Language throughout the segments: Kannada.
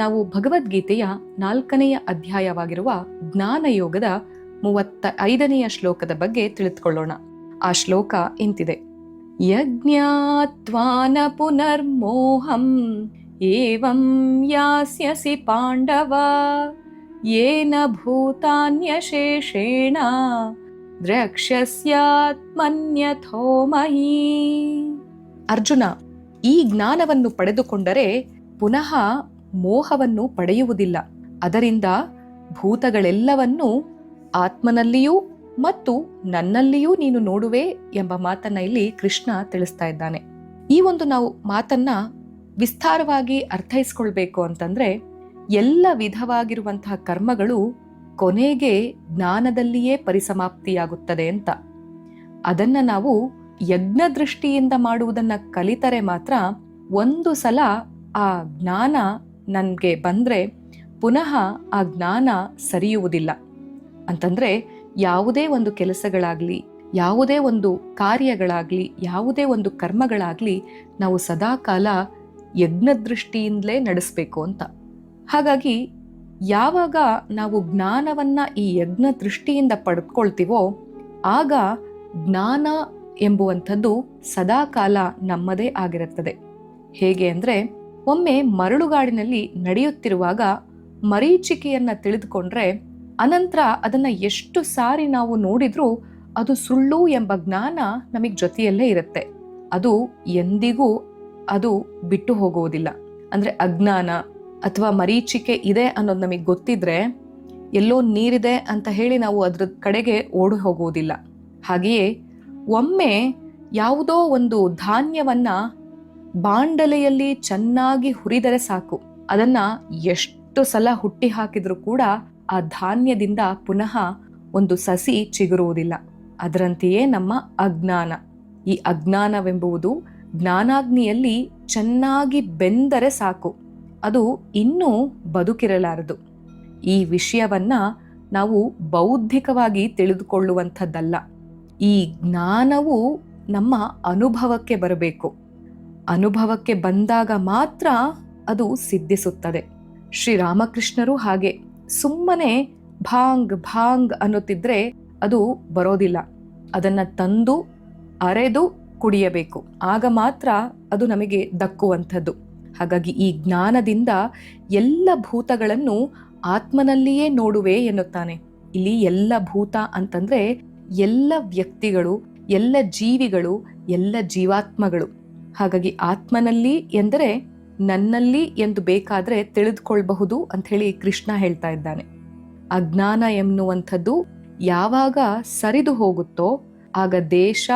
ನಾವು ಭಗವದ್ಗೀತೆಯ ನಾಲ್ಕನೆಯ ಅಧ್ಯಾಯವಾಗಿರುವ ಜ್ಞಾನಯೋಗದ ಮೂವತ್ತ ಐದನೆಯ ಶ್ಲೋಕದ ಬಗ್ಗೆ ತಿಳಿದುಕೊಳ್ಳೋಣ. ಆ ಶ್ಲೋಕ ಇಂತಿದೆ. ಯಜ್ಞಾತ್ವಾನ ಪುನರ್ಮೋಹಂ ಏವಂ ಯಾಸ್ಯಸಿ ಪಾಂಡವ ಏನ ಭೂತಾನ್ಯಶೇಷೇಣ ದ್ರಕ್ಷ್ಯಸ್ಯಾತ್ಮನ್ಯಥೋ ಮಹಿ ಅರ್ಜುನ, ಈ ಜ್ಞಾನವನ್ನು ಪಡೆದುಕೊಂಡರೆ ಪುನಃ ಮೋಹವನ್ನು ಪಡೆಯುವುದಿಲ್ಲ. ಅದರಿಂದ ಭೂತಗಳೆಲ್ಲವನ್ನೂ ಆತ್ಮನಲ್ಲಿಯೂ ಮತ್ತು ನನ್ನಲ್ಲಿಯೂ ನೀನು ನೋಡುವೆ ಎಂಬ ಮಾತನ್ನ ಇಲ್ಲಿ ಕೃಷ್ಣ ತಿಳಿಸ್ತಾ ಇದ್ದಾನೆ. ಈ ಒಂದು ನಾವು ಮಾತನ್ನ ವಿಸ್ತಾರವಾಗಿ ಅರ್ಥೈಸ್ಕೊಳ್ಬೇಕು ಅಂತಂದ್ರೆ ಎಲ್ಲ ವಿಧವಾಗಿರುವಂತಹ ಕರ್ಮಗಳು ಕೊನೆಗೆ ಜ್ಞಾನದಲ್ಲಿಯೇ ಪರಿಸಮಾಪ್ತಿಯಾಗುತ್ತದೆ ಅಂತ. ಅದನ್ನ ನಾವು ಯಜ್ಞ ದೃಷ್ಟಿಯಿಂದ ಮಾಡುವುದನ್ನ ಕಲಿತರೆ ಮಾತ್ರ ಒಂದು ಸಲ ಆ ಜ್ಞಾನ ನನ್ಗೆ ಬಂದರೆ ಪುನಃ ಆ ಜ್ಞಾನ ಸರಿಯುವುದಿಲ್ಲ. ಅಂತಂದರೆ ಯಾವುದೇ ಒಂದು ಕೆಲಸಗಳಾಗಲಿ, ಯಾವುದೇ ಒಂದು ಕಾರ್ಯಗಳಾಗಲಿ, ಯಾವುದೇ ಒಂದು ಕರ್ಮಗಳಾಗಲಿ ನಾವು ಸದಾಕಾಲ ಯಜ್ಞ ದೃಷ್ಟಿಯಿಂದಲೇ ನಡೆಸಬೇಕು ಅಂತ. ಹಾಗಾಗಿ ಯಾವಾಗ ನಾವು ಜ್ಞಾನವನ್ನು ಈ ಯಜ್ಞ ದೃಷ್ಟಿಯಿಂದ ಪಡೆದುಕೊಳ್ತೀವೋ ಆಗ ಜ್ಞಾನ ಎಂಬುವಂಥದ್ದು ಸದಾಕಾಲ ನಮ್ಮದೇ ಆಗಿರುತ್ತದೆ. ಹೇಗೆ ಅಂದ್ರೆ ಒಮ್ಮೆ ಮರಳುಗಾಡಿನಲ್ಲಿ ನಡೆಯುತ್ತಿರುವಾಗ ಮರೀಚಿಕೆಯನ್ನ ತಿಳಿದುಕೊಂಡ್ರೆ ಅನಂತರ ಅದನ್ನ ಎಷ್ಟು ಸಾರಿ ನಾವು ನೋಡಿದ್ರೂ ಅದು ಸುಳ್ಳು ಎಂಬ ಜ್ಞಾನ ನಮಗೆ ಜೊತೆಯಲ್ಲೇ ಇರುತ್ತೆ. ಅದು ಎಂದಿಗೂ ಅದು ಬಿಟ್ಟು ಹೋಗುವುದಿಲ್ಲ. ಅಂದ್ರೆ ಅಜ್ಞಾನ ಅಥವಾ ಮರೀಚಿಕೆ ಇದೆ ಅನ್ನೋದು ನಮಗೆ ಗೊತ್ತಿದ್ರೆ ಎಲ್ಲೋ ನೀರಿದೆ ಅಂತ ಹೇಳಿ ನಾವು ಅದ್ರ ಕಡೆಗೆ ಓಡಿ ಹೋಗುವುದಿಲ್ಲ. ಹಾಗೆಯೇ ಒಮ್ಮೆ ಯಾವುದೋ ಒಂದು ಧಾನ್ಯವನ್ನ ಬಾಂಡಲೆಯಲ್ಲಿ ಚೆನ್ನಾಗಿ ಹುರಿದರೆ ಸಾಕು. ಅದನ್ನ ಎಷ್ಟು ಸಲ ಹುಟ್ಟಿ ಹಾಕಿದ್ರೂ ಕೂಡ ಆ ಧಾನ್ಯದಿಂದ ಪುನಃ ಒಂದು ಸಸಿ ಚಿಗುರುವುದಿಲ್ಲ. ಅದರಂತೆಯೇ ನಮ್ಮ ಅಜ್ಞಾನ. ಈ ಅಜ್ಞಾನವೆಂಬುವುದು ಜ್ಞಾನಾಗ್ನಿಯಲ್ಲಿ ಚೆನ್ನಾಗಿ ಬೆಂದರೆ ಸಾಕು. ಅದು ಇನ್ನೂ ಬದುಕಿರಲಾರದು. ಈ ವಿಷಯವನ್ನ ನಾವು ಬೌದ್ಧಿಕವಾಗಿ ತಿಳಿದುಕೊಳ್ಳುವಂಥದ್ದಲ್ಲ. ಈ ಜ್ಞಾನವು ನಮ್ಮ ಅನುಭವಕ್ಕೆ ಬರಬೇಕು. ಅನುಭವಕ್ಕೆ ಬಂದಾಗ ಮಾತ್ರ ಅದು ಸಿದ್ಧಿಸುತ್ತದೆ. ಶ್ರೀರಾಮಕೃಷ್ಣರು ಹಾಗೆ ಸುಮ್ಮನೆ ಭಾಂಗ್ ಭಾಂಗ್ ಅನ್ನುತ್ತಿದ್ರೆ ಅದು ಬರೋದಿಲ್ಲ. ಅದನ್ನು ತಂದು ಅರೆದು ಕುಡಿಯಬೇಕು. ಆಗ ಮಾತ್ರ ಅದು ನಮಗೆ ದಕ್ಕುವಂಥದ್ದು. ಹಾಗಾಗಿ ಈ ಜ್ಞಾನದಿಂದ ಎಲ್ಲ ಭೂತಗಳನ್ನು ಆತ್ಮನಲ್ಲಿಯೇ ನೋಡುವೆ ಎನ್ನುತ್ತಾನೆ. ಇಲ್ಲಿ ಎಲ್ಲ ಭೂತ ಅಂತಂದ್ರೆ ಎಲ್ಲ ವ್ಯಕ್ತಿಗಳು, ಎಲ್ಲ ಜೀವಿಗಳು, ಎಲ್ಲ ಜೀವಾತ್ಮಗಳು. ಹಾಗಾಗಿ ಆತ್ಮನಲ್ಲಿ ಎಂದರೆ ನನ್ನಲ್ಲಿ ಎಂದು ಬೇಕಾದರೆ ತಿಳಿದುಕೊಳ್ಬಹುದು ಅಂತ ಹೇಳಿ ಕೃಷ್ಣ ಹೇಳ್ತಾ ಇದ್ದಾನೆ. ಅಜ್ಞಾನ ಎನ್ನುವಂಥದ್ದು ಯಾವಾಗ ಸರಿದು ಹೋಗುತ್ತೋ ಆಗ ದೇಶ,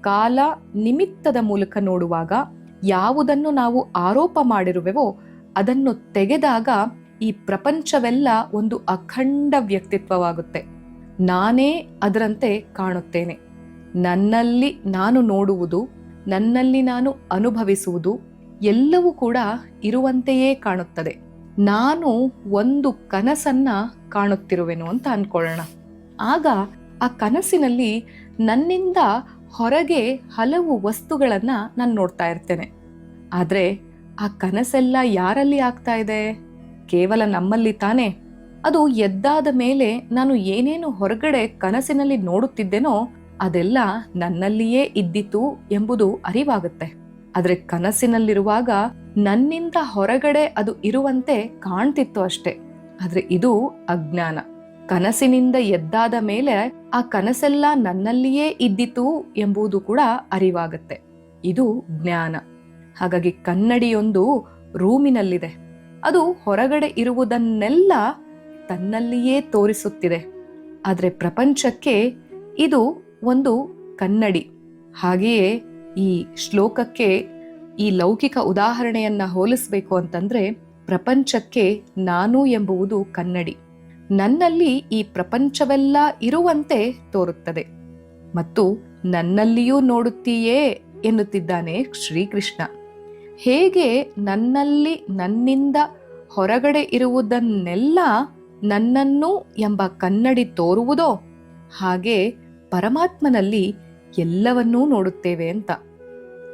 ಕಾಲ, ನಿಮಿತ್ತದ ಮೂಲಕ ನೋಡುವಾಗ ಯಾವುದನ್ನು ನಾವು ಆರೋಪ ಮಾಡಿರುವೆವೋ ಅದನ್ನು ತೆಗೆದಾಗ ಈ ಪ್ರಪಂಚವೆಲ್ಲ ಒಂದು ಅಖಂಡ ವ್ಯಕ್ತಿತ್ವವಾಗುತ್ತೆ. ನಾನೇ ಅದರಂತೆ ಕಾಣುತ್ತೇನೆ. ನನ್ನಲ್ಲಿ ನಾನು ನೋಡುವುದು ನನ್ನಲ್ಲಿ ನಾನು ಅನುಭವಿಸುವುದು ಎಲ್ಲವೂ ಕೂಡ ಇರುವಂತೆಯೇ ಕಾಣುತ್ತದೆ. ನಾನು ಒಂದು ಕನಸನ್ನ ಕಾಣುತ್ತಿರುವೆನು ಅಂತ ಅನ್ಕೊಳ್ಳೋಣ. ಆಗ ಆ ಕನಸಿನಲ್ಲಿ ನನ್ನಿಂದ ಹೊರಗೆ ಹಲವು ವಸ್ತುಗಳನ್ನು ನಾನು ನೋಡ್ತಾ ಇರ್ತೇನೆ. ಆದರೆ ಆ ಕನಸೆಲ್ಲ ಯಾರಲ್ಲಿ ಆಗ್ತಾ ಇದೆ? ಕೇವಲ ನಮ್ಮಲ್ಲಿ ತಾನೇ? ಅದು ಎದ್ದಾದ ಮೇಲೆ ನಾನು ಏನೇನು ಹೊರಗಡೆ ಕನಸಿನಲ್ಲಿ ನೋಡುತ್ತಿದ್ದೇನೋ ಅದೆಲ್ಲ ನನ್ನಲ್ಲಿಯೇ ಇದ್ದಿತು ಎಂಬುದು ಅರಿವಾಗುತ್ತೆ. ಆದರೆ ಕನಸಿನಲ್ಲಿರುವಾಗ ನನ್ನಿಂದ ಹೊರಗಡೆ ಅದು ಇರುವಂತೆ ಕಾಣ್ತಿತ್ತು ಅಷ್ಟೆ. ಆದರೆ ಇದು ಅಜ್ಞಾನ. ಕನಸಿನಿಂದ ಎದ್ದಾದ ಮೇಲೆ ಆ ಕನಸೆಲ್ಲ ನನ್ನಲ್ಲಿಯೇ ಇದ್ದಿತು ಎಂಬುದು ಕೂಡ ಅರಿವಾಗುತ್ತೆ. ಇದು ಜ್ಞಾನ. ಹಾಗಾಗಿ ಕನ್ನಡಿಯೊಂದು ರೂಮಿನಲ್ಲಿದೆ. ಅದು ಹೊರಗಡೆ ಇರುವುದನ್ನೆಲ್ಲ ತನ್ನಲ್ಲಿಯೇ ತೋರಿಸುತ್ತಿದೆ. ಆದರೆ ಪ್ರಪಂಚಕ್ಕೆ ಇದು ಒಂದು ಕನ್ನಡಿ. ಹಾಗೆಯೇ ಈ ಶ್ಲೋಕಕ್ಕೆ ಈ ಲೌಕಿಕ ಉದಾಹರಣೆಯನ್ನ ಹೋಲಿಸಬೇಕು ಅಂತಂದ್ರೆ ಪ್ರಪಂಚಕ್ಕೆ ನಾನು ಎಂಬುವುದು ಕನ್ನಡಿ. ನನ್ನಲ್ಲಿ ಈ ಪ್ರಪಂಚವೆಲ್ಲ ಇರುವಂತೆ ತೋರುತ್ತದೆ. ಮತ್ತು ನನ್ನಲ್ಲಿಯೂ ನೋಡುತ್ತೀಯೇ ಎನ್ನುತ್ತಿದ್ದಾನೆ ಶ್ರೀಕೃಷ್ಣ. ಹೇಗೆ ನನ್ನಲ್ಲಿ ನನ್ನಿಂದ ಹೊರಗಡೆ ಇರುವುದನ್ನೆಲ್ಲ ನನ್ನನ್ನು ಎಂಬ ಕನ್ನಡಿ ತೋರುವುದೋ ಹಾಗೆ ಪರಮಾತ್ಮನಲ್ಲಿ ಎಲ್ಲವನ್ನೂ ನೋಡುತ್ತೇವೆ ಅಂತ.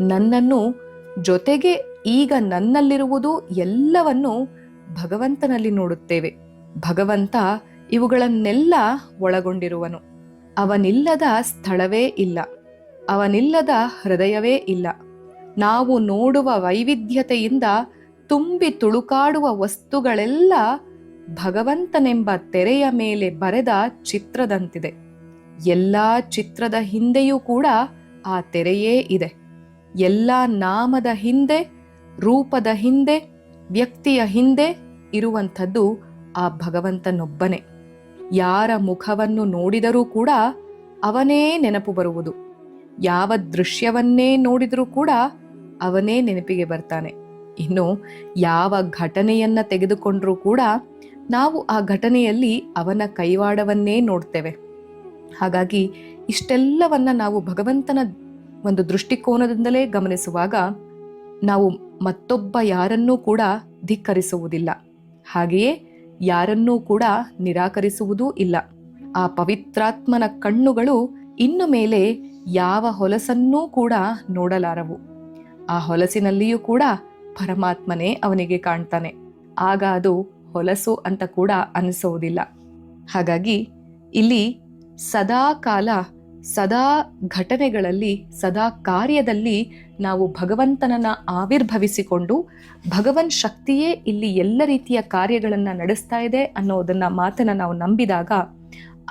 ನನ್ನನ್ನು ಜೊತೆಗೆ ಈಗ ನನ್ನಲ್ಲಿರುವುದು ಎಲ್ಲವನ್ನೂ ಭಗವಂತನಲ್ಲಿ ನೋಡುತ್ತೇವೆ. ಭಗವಂತ ಇವುಗಳನ್ನೆಲ್ಲ ಒಳಗೊಂಡಿರುವನು. ಅವನಿಲ್ಲದ ಸ್ಥಳವೇ ಇಲ್ಲ. ಅವನಿಲ್ಲದ ಹೃದಯವೇ ಇಲ್ಲ. ನಾವು ನೋಡುವ ವೈವಿಧ್ಯತೆಯಿಂದ ತುಂಬಿ ತುಳುಕಾಡುವ ವಸ್ತುಗಳೆಲ್ಲ ಭಗವಂತನೆಂಬ ತೆರೆಯ ಮೇಲೆ ಬರೆದ ಚಿತ್ರದಂತಿದೆ. ಎಲ್ಲಾ ಚಿತ್ರದ ಹಿಂದೆಯೂ ಕೂಡ ಆ ತೆರೆಯೇ ಇದೆ. ಎಲ್ಲ ನಾಮದ ಹಿಂದೆ, ರೂಪದ ಹಿಂದೆ, ವ್ಯಕ್ತಿಯ ಹಿಂದೆ ಇರುವಂಥದ್ದು ಆ ಭಗವಂತನೊಬ್ಬನೇ. ಯಾರ ಮುಖವನ್ನು ನೋಡಿದರೂ ಕೂಡ ಅವನೇ ನೆನಪು ಬರುವುದು. ಯಾವ ದೃಶ್ಯವನ್ನೇ ನೋಡಿದರೂ ಕೂಡ ಅವನೇ ನೆನಪಿಗೆ ಬರ್ತಾನೆ. ಇನ್ನು ಯಾವ ಘಟನೆಯನ್ನ ತೆಗೆದುಕೊಂಡರೂ ಕೂಡ ನಾವು ಆ ಘಟನೆಯಲ್ಲಿ ಅವನ ಕೈವಾಡವನ್ನೇ ನೋಡ್ತೇವೆ. ಹಾಗಾಗಿ ಇಷ್ಟೆಲ್ಲವನ್ನ ನಾವು ಭಗವಂತನ ಒಂದು ದೃಷ್ಟಿಕೋನದಿಂದಲೇ ಗಮನಿಸುವಾಗ ನಾವು ಮತ್ತೊಬ್ಬ ಯಾರನ್ನೂ ಕೂಡ ಧಿಕ್ಕರಿಸುವುದಿಲ್ಲ. ಹಾಗೆಯೇ ಯಾರನ್ನೂ ಕೂಡ ನಿರಾಕರಿಸುವುದೂ ಇಲ್ಲ. ಆ ಪವಿತ್ರಾತ್ಮನ ಕಣ್ಣುಗಳು ಇನ್ನು ಮೇಲೆ ಯಾವ ಹೊಲಸನ್ನೂ ಕೂಡ ನೋಡಲಾರವು. ಆ ಹೊಲಸಿನಲ್ಲಿಯೂ ಕೂಡ ಪರಮಾತ್ಮನೇ ಅವನಿಗೆ ಕಾಣ್ತಾನೆ. ಆಗ ಅದು ಹೊಲಸು ಅಂತ ಕೂಡ ಅನಿಸೋದಿಲ್ಲ ಹಾಗಾಗಿ ಇಲ್ಲಿ ಸದಾ ಕಾಲ ಸದಾ ಘಟನೆಗಳಲ್ಲಿ, ಸದಾ ಕಾರ್ಯದಲ್ಲಿ ನಾವು ಭಗವಂತನನ್ನ ಆವಿರ್ಭವಿಸಿಕೊಂಡು, ಭಗವನ್ ಶಕ್ತಿಯೇ ಇಲ್ಲಿ ಎಲ್ಲ ರೀತಿಯ ಕಾರ್ಯಗಳನ್ನು ನಡೆಸ್ತಾ ಇದೆ ಅನ್ನೋದನ್ನ ಮಾತನ್ನ ನಾವು ನಂಬಿದಾಗ,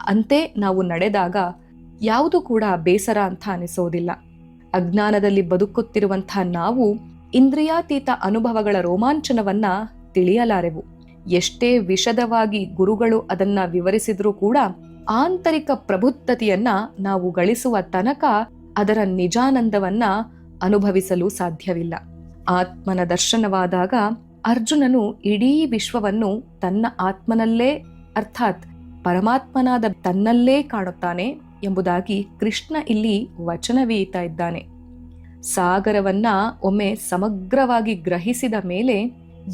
ಅಂತೆ ನಾವು ನಡೆದಾಗ ಯಾವುದು ಕೂಡ ಬೇಸರ ಅಂತ ಅನಿಸೋದಿಲ್ಲ. ಅಜ್ಞಾನದಲ್ಲಿ ಬದುಕುತ್ತಿರುವಂಥ ನಾವು ಇಂದ್ರಿಯಾತೀತ ಅನುಭವಗಳ ರೋಮಾಂಚನವನ್ನ ತಿಳಿಯಲಾರೆವು. ಎಷ್ಟೇ ವಿಷದವಾಗಿ ಗುರುಗಳು ಅದನ್ನ ವಿವರಿಸಿದ್ರೂ ಕೂಡ ಆಂತರಿಕ ಪ್ರಬುದ್ಧತೆಯನ್ನ ನಾವು ಗಳಿಸುವ ತನಕ ಅದರ ನಿಜಾನಂದವನ್ನ ಅನುಭವಿಸಲು ಸಾಧ್ಯವಿಲ್ಲ. ಆತ್ಮನ ದರ್ಶನವಾದಾಗ ಅರ್ಜುನನು ಇಡೀ ವಿಶ್ವವನ್ನು ತನ್ನ ಆತ್ಮನಲ್ಲೇ, ಅರ್ಥಾತ್ ಪರಮಾತ್ಮನಾದ ತನ್ನಲ್ಲೇ ಕಾಣುತ್ತಾನೆ ಎಂಬುದಾಗಿ ಕೃಷ್ಣ ಇಲ್ಲಿ ವಚನವೀತಾ ಇದ್ದಾನೆ. ಸಾಗರವನ್ನ ಒಮ್ಮೆ ಸಮಗ್ರವಾಗಿ ಗ್ರಹಿಸಿದ ಮೇಲೆ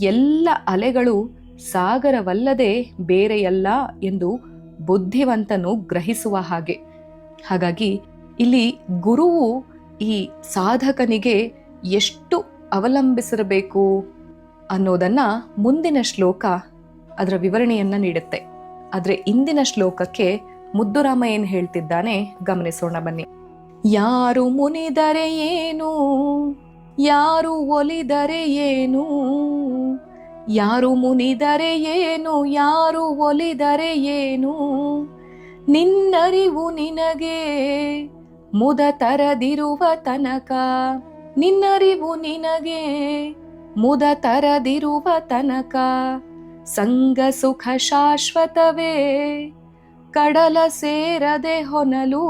ಎಲ್ಲ ಅಲೆಗಳು ಸಾಗರವಲ್ಲದೆ ಬೇರೆಯಲ್ಲ ಎಂದು ಬುದ್ಧಿವಂತನು ಗ್ರಹಿಸುವ ಹಾಗೆ. ಹಾಗಾಗಿ ಇಲ್ಲಿ ಗುರುವು ಈ ಸಾಧಕನಿಗೆ ಎಷ್ಟು ಅವಲಂಬಿಸಿರಬೇಕು ಅನ್ನೋದನ್ನ ಮುಂದಿನ ಶ್ಲೋಕ ಅದರ ವಿವರಣೆಯನ್ನ ನೀಡುತ್ತೆ. ಆದರೆ ಇಂದಿನ ಶ್ಲೋಕಕ್ಕೆ ಮುದ್ದುರಾಮ ಏನ್ ಹೇಳ್ತಿದ್ದಾನೆ ಗಮನಿಸೋಣ ಬನ್ನಿ. ಯಾರು ಮುನಿದರೆ ಏನು? ಯಾರು ಒಲಿದರೆ ಏನು? ಯಾರು ಮುನಿದರೆ ಏನು, ಯಾರು ಒಲಿದರೆ ಏನು? ನಿನ್ನರಿವು ನಿನಗೆ ಮುದ ತರದಿರುವ ತನಕ. ನಿನ್ನರಿವು ನಿನಗೆ ಮುದ ತರದಿರುವ ತನಕ. ಸಂಗ ಸುಖ ಶಾಶ್ವತವೇ, ಕಡಲ ಸೇರದೆ ಹೊನಲು.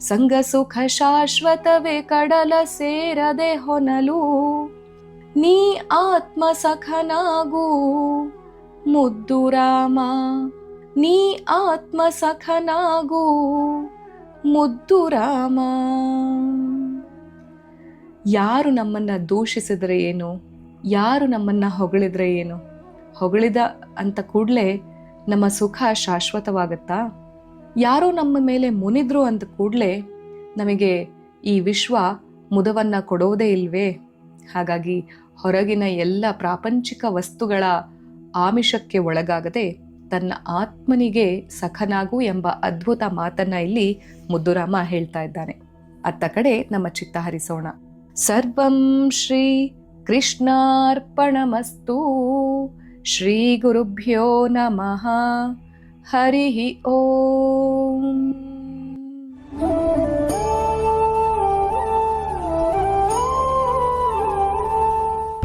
ಸಂಗ ಸುಖ ಶಾಶ್ವತವೇ, ಕಡಲ ಸೇರದೆ ಹೊನಲು. ನೀ ಆತ್ಮ ಸಖನಾಗು. ಮುದ್ದು ರಾಮ, ನೀ ಆತ್ಮ ಸಖನಾಗು. ಮುದ್ದು ರಾಮ. ಯಾರು ನಮ್ಮನ್ನ ದೂಷಿಸಿದ್ರೆ ಏನು? ಯಾರು ನಮ್ಮನ್ನ ಹೊಗಳಿದ್ರೆ ಏನು? ಹೊಗಳಿದ ಅಂತ ಕೂಡಲೇ ನಮ್ಮ ಸುಖ ಶಾಶ್ವತವಾಗತ್ತಾ? ಯಾರೋ ನಮ್ಮ ಮೇಲೆ ಮುನಿದ್ರು ಅಂತ ಕೂಡಲೇ ನಮಗೆ ಈ ವಿಶ್ವ ಮುದವನ್ನ ಕೊಡೋದೇ ಇಲ್ವೇ? ಹಾಗಾಗಿ ಹೊರಗಿನ ಎಲ್ಲ ಪ್ರಾಪಂಚಿಕ ವಸ್ತುಗಳ ಆಮಿಷಕ್ಕೆ ಒಳಗಾಗದೆ ತನ್ನ ಆತ್ಮನಿಗೆ ಸಖನಾಗು ಎಂಬ ಅದ್ಭುತ ಮಾತನ್ನ ಇಲ್ಲಿ ಮುದ್ದುರಾಮ ಹೇಳ್ತಾ ಇದ್ದಾನೆ. ಅತ್ತ ಕಡೆ ನಮ್ಮ ಚಿತ್ತ ಹರಿಸೋಣ. ಸರ್ವಂ ಶ್ರೀ ಕೃಷ್ಣಾರ್ಪಣಮಸ್ತು. ಶ್ರೀ ಗುರುಭ್ಯೋ ನಮಃ. ಹರಿ ಓಂ.